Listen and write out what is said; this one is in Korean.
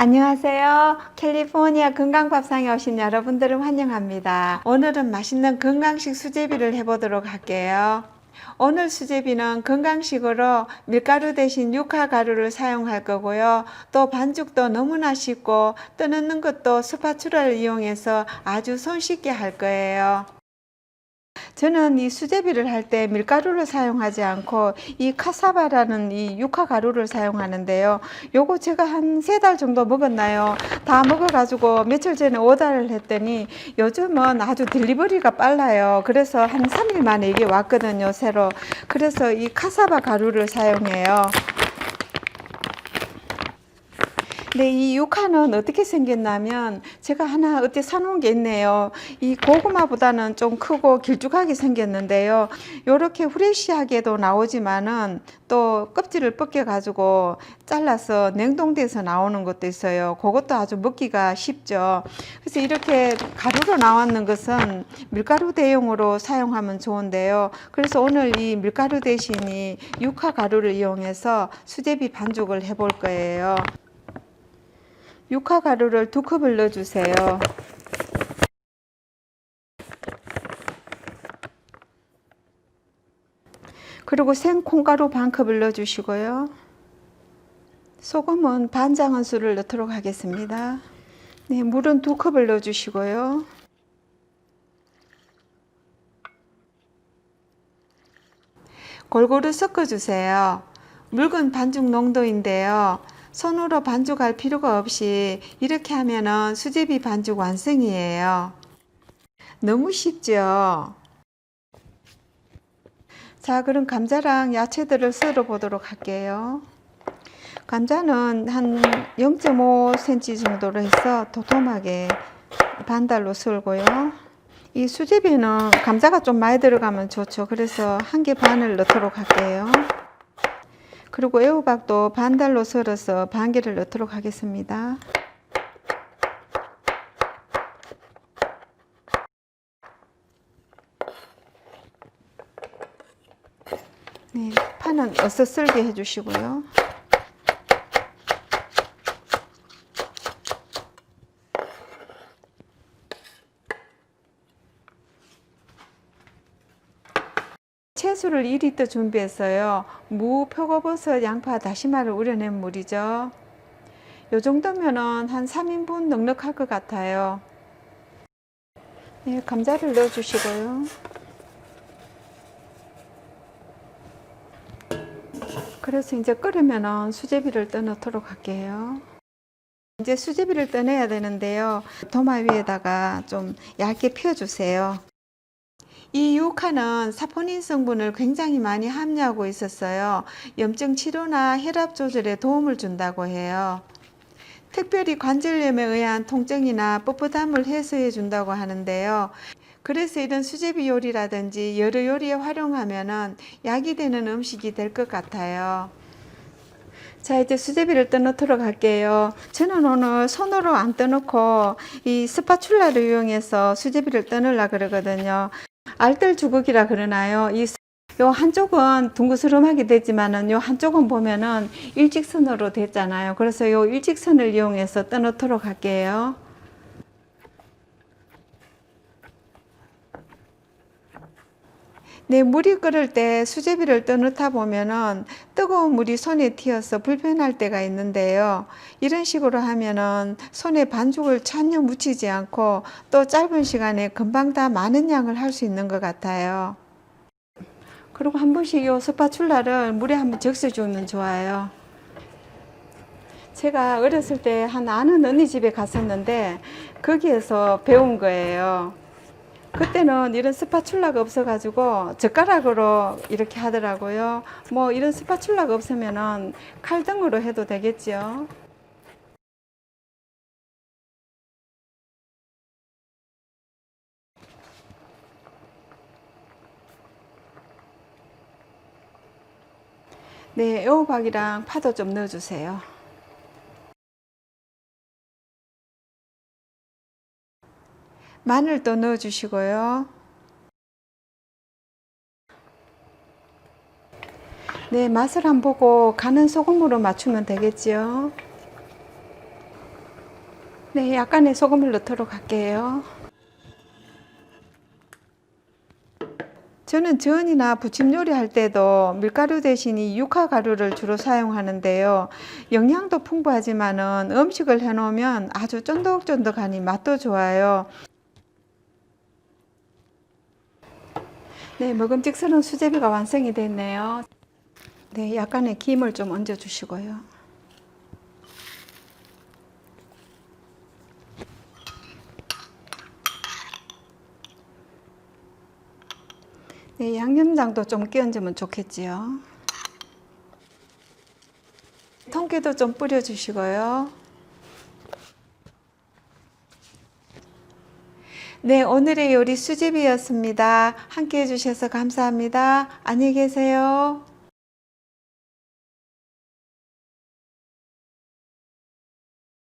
안녕하세요. 캘리포니아 건강밥상에 오신 여러분들을 환영합니다. 오늘은 맛있는 건강식 수제비를 해보도록 할게요. 오늘 수제비는 건강식으로 밀가루 대신 유카 가루를 사용할 거고요. 또 반죽도 너무나 쉽고 떠넣는 것도 스파츌라를 이용해서 아주 손쉽게 할 거예요. 저는 이 수제비를 할 때 밀가루를 사용하지 않고 이 카사바라는 이 유카 가루를 사용하는데요. 요거 제가 한 세 달 정도 먹었나요? 다 먹어가지고 며칠 전에 오다를 했더니 요즘은 아주 딜리버리가 빨라요. 그래서 한 3일 만에 이게 왔거든요, 새로. 그래서 이 카사바 가루를 사용해요. 네, 이 유카는 어떻게 생겼냐면 제가 하나 어디 사놓은 게 있네요. 이 고구마보다는 좀 크고 길쭉하게 생겼는데요. 요렇게 후레쉬하게도 나오지만은 또 껍질을 벗겨 가지고 잘라서 냉동돼서 나오는 것도 있어요. 그것도 아주 먹기가 쉽죠. 그래서 이렇게 가루로 나왔는 것은 밀가루 대용으로 사용하면 좋은데요. 그래서 오늘 이 밀가루 대신이 유카 가루를 이용해서 수제비 반죽을 해볼 거예요. 육화 가루를 두 컵을 넣어주세요. 그리고 생콩가루 반 컵을 넣어주시고요. 소금은 반 장은수를 넣도록 하겠습니다. 네, 물은 두 컵을 넣어주시고요. 골고루 섞어주세요. 묽은 반죽 농도인데요. 손으로 반죽할 필요가 없이 이렇게 하면은 수제비 반죽 완성이에요. 너무 쉽죠? 자, 그럼 감자랑 야채들을 썰어 보도록 할게요. 감자는 한 0.5cm 정도로 해서 도톰하게 반달로 썰고요. 이 수제비는 감자가 좀 많이 들어가면 좋죠. 그래서 한 개 반을 넣도록 할게요. 그리고 애호박도 반달로 썰어서 반 개를 넣도록 하겠습니다. 네, 파는 어서 썰게 해주시고요. 채소를 2리터 준비했어요. 무, 표고버섯, 양파, 다시마를 우려낸 물이죠. 요 정도면은 한 3인분 넉넉할 것 같아요. 네, 감자를 넣어 주시고요. 그래서 이제 끓으면은 수제비를 떠넣도록 할게요. 이제 수제비를 떠내야 되는데요. 도마 위에다가 좀 얇게 펴주세요. 이 유카는 사포닌 성분을 굉장히 많이 함유하고 있었어요. 염증 치료나 혈압 조절에 도움을 준다고 해요. 특별히 관절염에 의한 통증이나 뻣뻣함을 해소해 준다고 하는데요. 그래서 이런 수제비 요리라든지 여러 요리에 활용하면은 약이 되는 음식이 될 것 같아요. 자 이제 수제비를 떠넣도록 할게요. 저는 오늘 손으로 안 떠놓고 이 스파츌라를 이용해서 수제비를 떠넣으려 그러거든요. 알뜰 주걱이라 그러나요? 이 요 한쪽은 둥그스름하게 되지만은 요 한쪽은 보면은 일직선으로 됐잖아요. 그래서 요 일직선을 이용해서 떠넣도록 할게요. 네, 물이 끓을 때 수제비를 떠넣다 보면은 뜨거운 물이 손에 튀어서 불편할 때가 있는데요. 이런 식으로 하면은 손에 반죽을 전혀 묻히지 않고 또 짧은 시간에 금방 다 많은 양을 할 수 있는 것 같아요. 그리고 한 번씩 이 스파츌라를 물에 한번 적셔주면 좋아요. 제가 어렸을 때 한 아는 언니 집에 갔었는데 거기에서 배운 거예요. 그때는 이런 스파츌라가 없어가지고 젓가락으로 이렇게 하더라고요. 뭐 이런 스파츌라가 없으면은 칼등으로 해도 되겠지요. 네, 애호박이랑 파도 좀 넣어주세요. 마늘도 넣어주시고요. 네, 맛을 안 보고 간은 소금으로 맞추면 되겠지요. 네, 약간의 소금을 넣도록 할게요. 저는 전이나 부침 요리할 때도 밀가루 대신 이 육화 가루를 주로 사용하는데요. 영양도 풍부하지만은 음식을 해놓으면 아주 쫀득쫀득하니 맛도 좋아요. 네, 먹음직스러운 수제비가 완성이 됐네요. 네, 약간의 김을 좀 얹어 주시고요. 네, 양념장도 좀 끼얹으면 좋겠지요. 통깨도 좀 뿌려 주시고요. 네, 오늘의 요리 수제비였습니다. 함께 해주셔서 감사합니다. 안녕히 계세요.